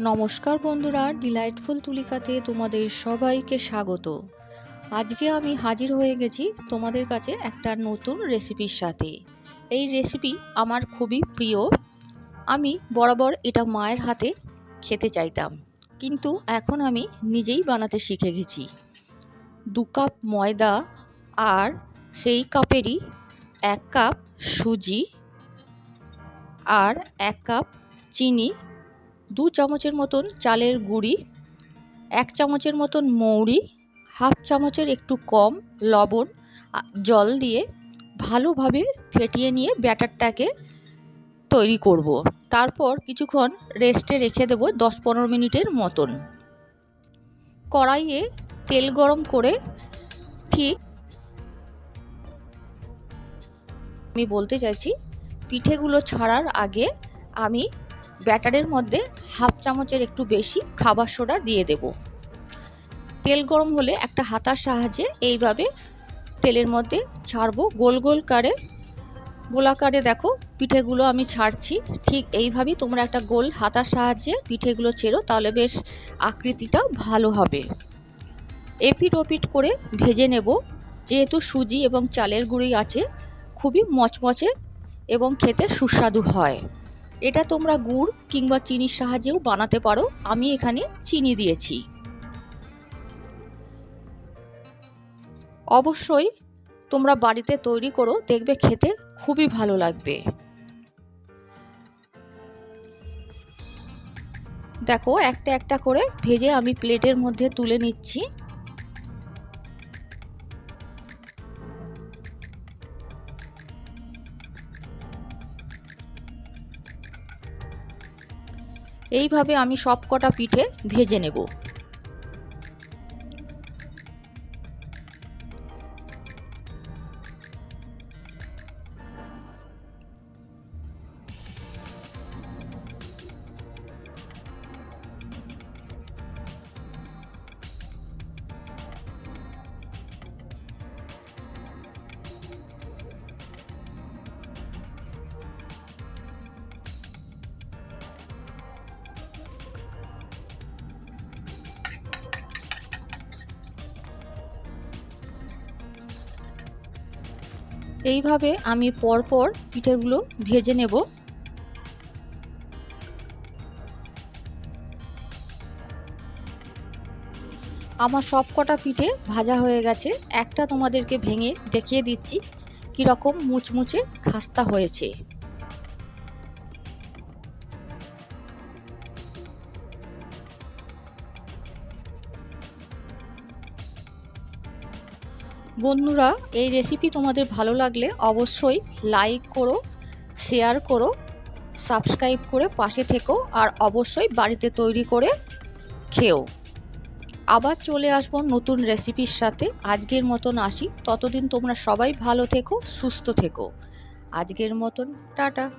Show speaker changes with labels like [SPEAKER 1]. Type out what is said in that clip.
[SPEAKER 1] নমস্কার বন্ধুরা, ডিলাইটফুল তুলিকাতে তোমাদের সবাইকে স্বাগত। আজকে আমি হাজির হয়ে গেছি তোমাদের কাছে একটা নতুন রেসিপির সাথে। এই রেসিপি আমার খুবই প্রিয়। আমি বরাবর এটা মায়ের হাতে খেতে চাইতাম, কিন্তু এখন আমি নিজেই বানাতে শিখে গেছি। দু কাপ ময়দা আর সেই কাপেরই এক কাপ সুজি আর এক কাপ চিনি দু চামচের মতন চালের গুঁড়ি, এক চামচের মতন মৌরি, হাফ চামচের একটু কম লবণ জল দিয়ে ভালোভাবে ফেটিয়ে নিয়ে ব্যাটারটাকে তৈরি করব। তারপর কিছুক্ষণ রেস্টে রেখে দেবো দশ পনেরো মিনিটের মতন কড়াইয়ে তেল গরম করে ঠিক আমি বলতে চাইছি, পিঠেগুলো ছাড়ার আগে আমি ব্যাটারের মধ্যে হাফ চামচের একটু বেশি খাবার সোডা দিয়ে দেব। তেল গরম হলে একটা হাতার সাহায্যে এইভাবে তেলের মধ্যে ছাড়বো। গোল গোল কারে গোলাকারে দেখো পিঠেগুলো আমি ছাড়ছি। ঠিক এইভাবেই তোমরা একটা গোল হাতার সাহায্যে পিঠেগুলো ছেড়ো, তাহলে বেশ আকৃতিটা ভালো হবে। এপিট ওপিট করে ভেজে নেব। যেহেতু সুজি এবং চালের গুঁড়ি আছে, খুবই মচমচে এবং খেতে সুস্বাদু হয়। এটা তোমরা গুড় কিংবা চিনির সাহায্যেও বানাতে পারো। আমি এখানে চিনি দিয়েছি। অবশ্যই তোমরা বাড়িতে তৈরি করো, দেখবে খেতে খুবই ভালো লাগবে। দেখো, একটা একটা করে ভেজে আমি প্লেটের মধ্যে তুলে নিচ্ছি। এইভাবে আমি সব কটা পিঠে ভেজে নেব। এইভাবে আমি পরপর পিঠেগুলো ভেজে নেব। আমার সব কটা পিঠে ভাজা হয়ে গেছে। একটা তোমাদেরকে ভেঙে দেখিয়ে দিচ্ছি কীরকম মুচমুচে খাস্তা হয়েছে। বন্ধুরা, এই রেসিপি তোমাদের ভালো লাগলে অবশ্যই লাইক করো শেয়ার করো সাবস্ক্রাইব করে পাশে থেকো আর অবশ্যই বাড়িতে তৈরি করে খেও। আবার চলে আসব নতুন রেসিপির সাথে। আজকের মতন আসি। ততদিন তোমরা সবাই ভালো থেকো, সুস্থ থেকো। আজকের মতন, টাটা।